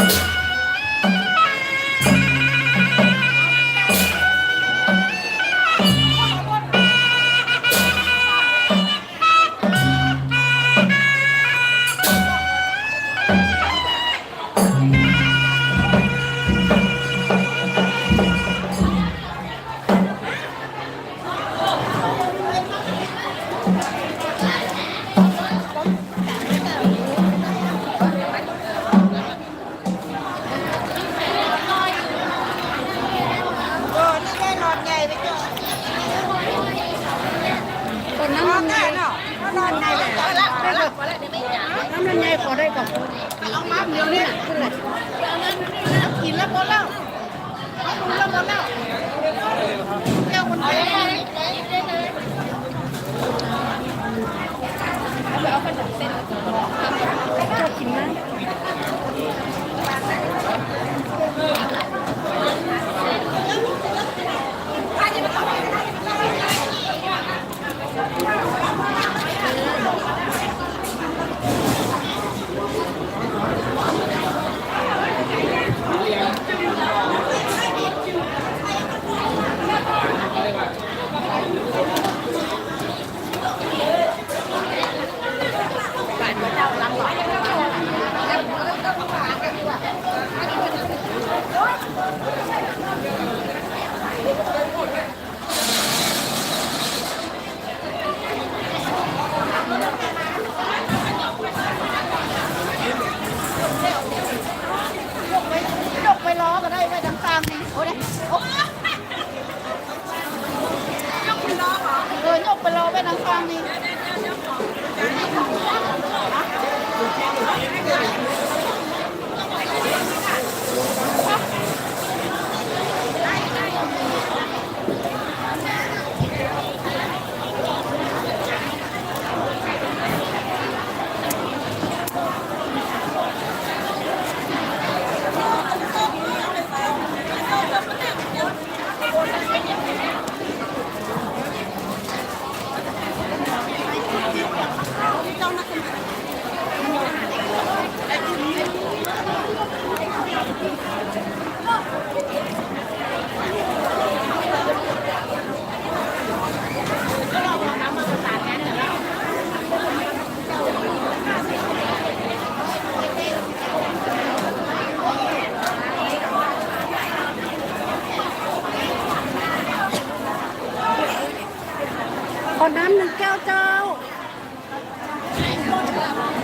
โขอได้ก่อนเอามาเดียวนี่น่ะขึ้นเลยกินแล้วหมดแล้วเอาคุณแล้วหมดแล้วเจ้วคนเดียวชอบกิน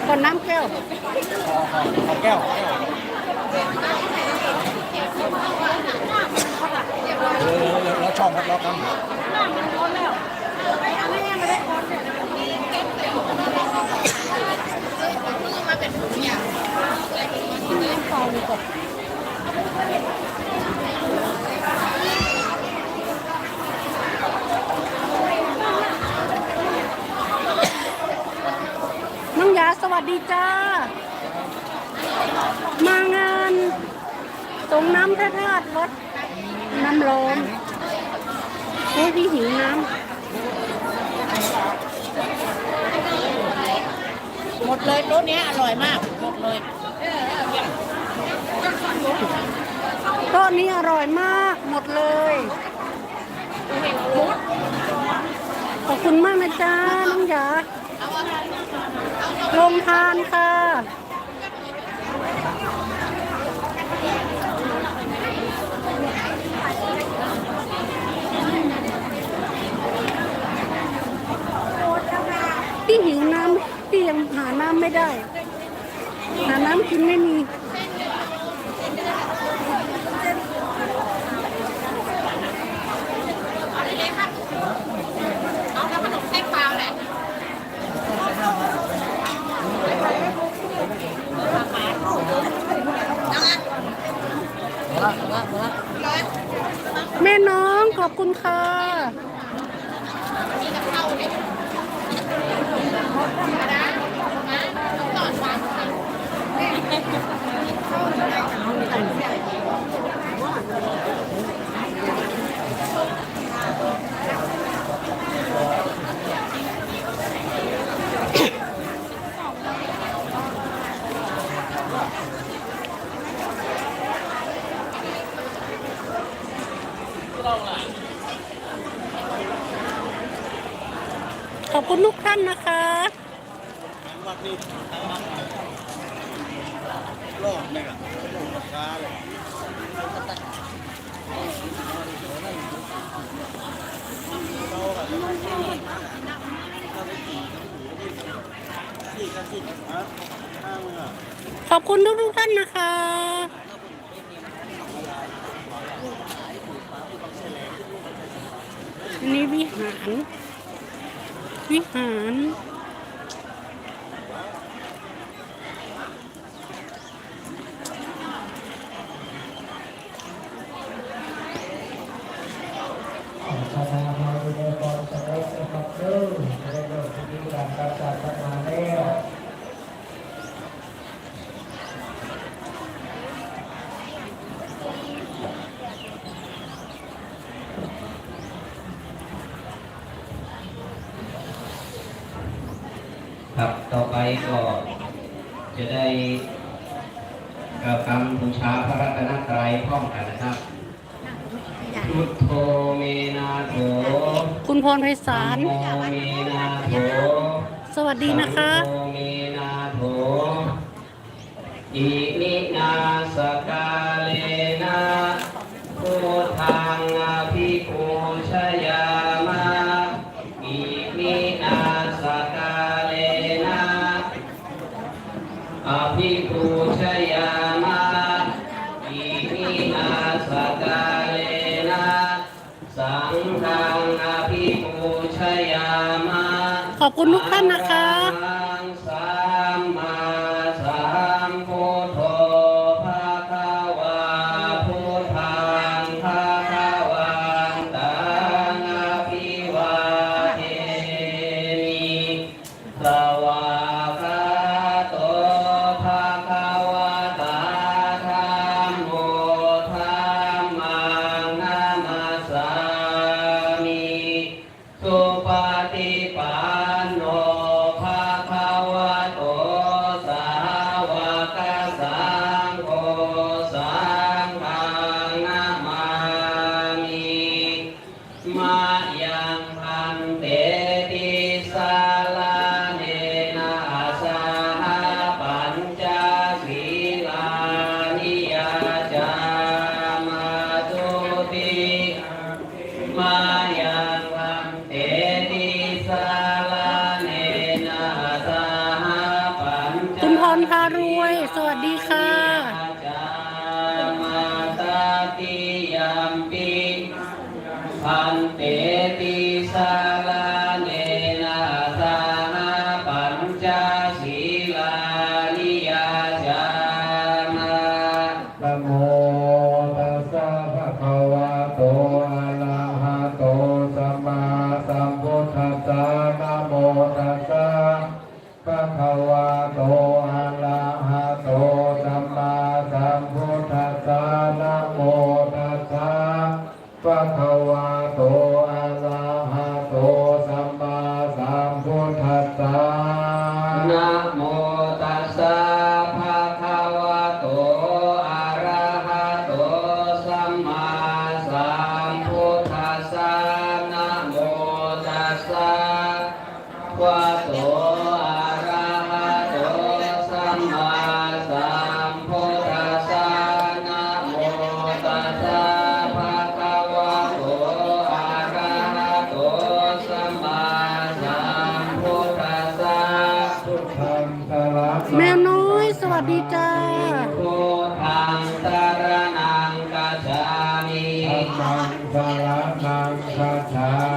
ขอน้ำแก้วเอาแก้วเออแล้วช่องครับแล้วกันน้องยา สวัสดีจ้า มางานตรงน้ำพระธาตุวัดน้ำร้อนโอ้ยพี่หิวน้หมดเลยโต๊ะเนี้ยอร่อยมากหมดเลยำโต๊ะนี้อร่อยมาก หมดเลยขอบคุณมากนะจ๊ะน้องยา ลงทานค่ะ พี่หิวน้ำพี่ยังหาน้ำไม่ได้ หาน้ำกินไม่มี เอาขนมเส้นเปล่าแหละ แม่น้องขอบ คุณค่ะานนะคะขอบคุณทุกทุกท่านนะคะนี่วิหาร 嗯。 ก็จะได้กระทำบูชาพระรัตนตรัยพร้อมกันนะครับพุทโธเมนาโถคุณพรไพศาลาโสวัสดีนะคะอิมินาสกาเลนะโพธังอภิโภชยา ขอบคุณทุกท่านนะคะ மாயா มังพลานังคาถา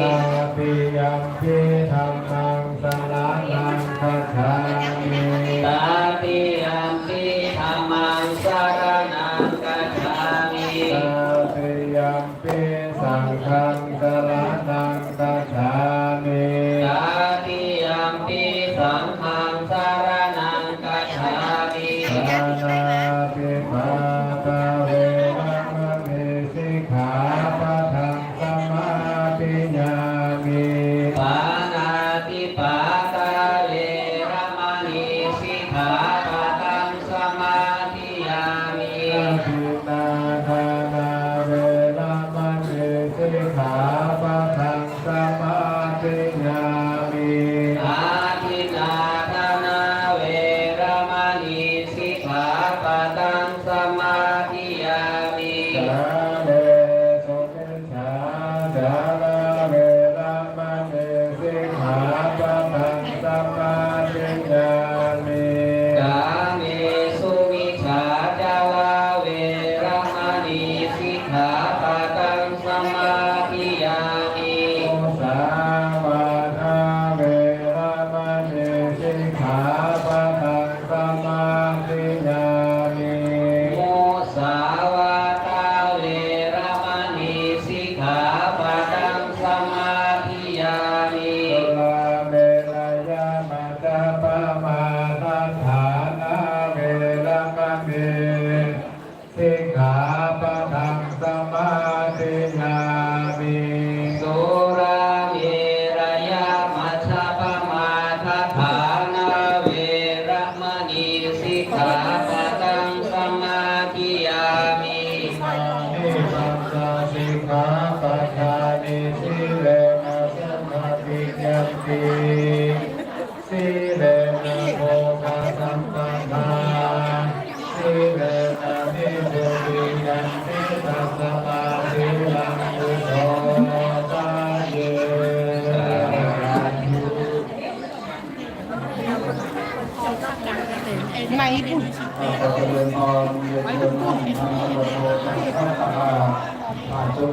Sabe, จ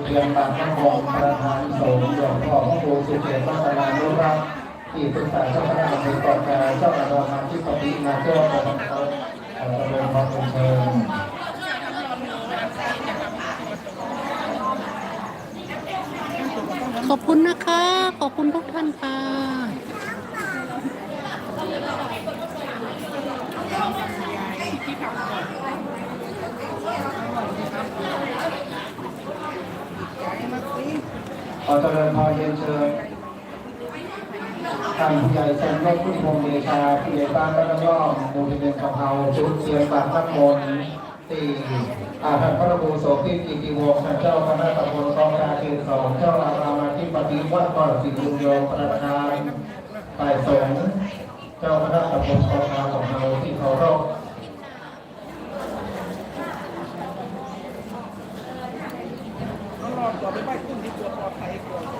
เรียนบางพระบงประธานสงฆ์หลวงพ่อพระครูสุเกศวัฒนานุรักษ์ที่ปรึกษาเจ้าคณะอำเภอเกาะก่เจ้าอำเภอที่ปฏิมาเจ้าคณะขอเจริญพรเป็นเชิญขอบคุณนะคะ ขอบคุณทุกท่านค่ะที่ทำ ขอเจริญพรเรียนเชิญท่านผู้ใหญ่ทรงยศพุทธพงเดชาผู้ใหญ่บ้านบ้านร่อมหมู่ที่เป็นกะเพราชุดเชียงบางพระมนตีอาท่านพระครูโสภิตกิติวงศ์เจ้าคณะตำบลกองราเขตสองเจ้าอารามาธิปฏิวัดก่อนสิรุงโยมประธานฝ่ายสงฆ์เจ้าคณะตำบลกองราของเราที่เคารพต่อไปไหว้ขึ้นที่ ลอดภัย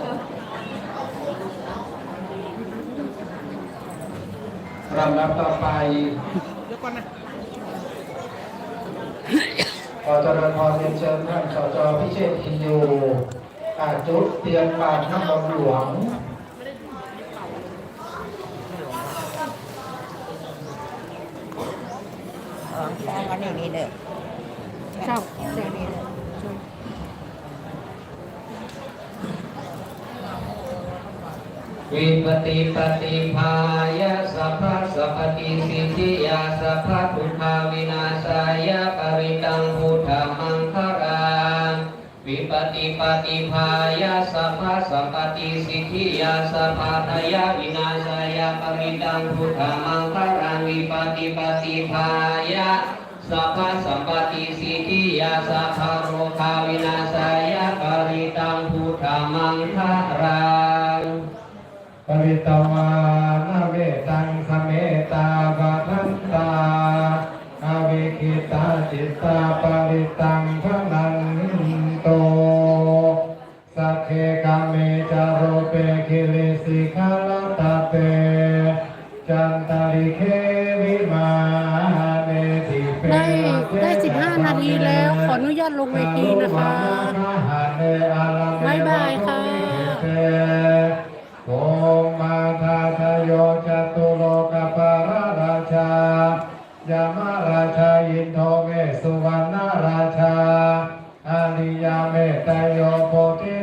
ก่อนลำดับต่อไปเดี๋ยวก่อนนะขอเจริญพรเรียนเชิญท่านสจพิเชษฐ์อินยูอาจุดเตียนบาทน้ำมนต์หลวง อ๋อฟ้องกันอย่างนี้เด้อเจ้าอย่างนี้เด้อวิปติปฏิภายะสัพพะสัพพติสิทธิยาสัพพะทุกขาวินาศายะปริตังพุทธมังคารังวิปติปฏิภายะสัพพะสัพพติสิทธิยาสัพพะทายะวินาศายะปริตังพุทธมังคารังวิปติปฏิภายะ สัพพะสัพพติสิทิยาสัพพโรคาวินาศายะปริตังพุทธมังคารังปริตวานาเวตังสเมตาบาทันตาอาวิคิตาจิตตาปริตังพนันโตสักเคกาเมจาโรเปคิลิสิกาลตาเปจันตาริเควิมา นาทีแล้ว ขออนุญาตลงเวทีนะคะบ๊ายบายค่ะโกมาทาทโยจตุโลกปาราราชายามาราชาอินโทเมสุวรรณราชาอาริยาเมตโยโพธิ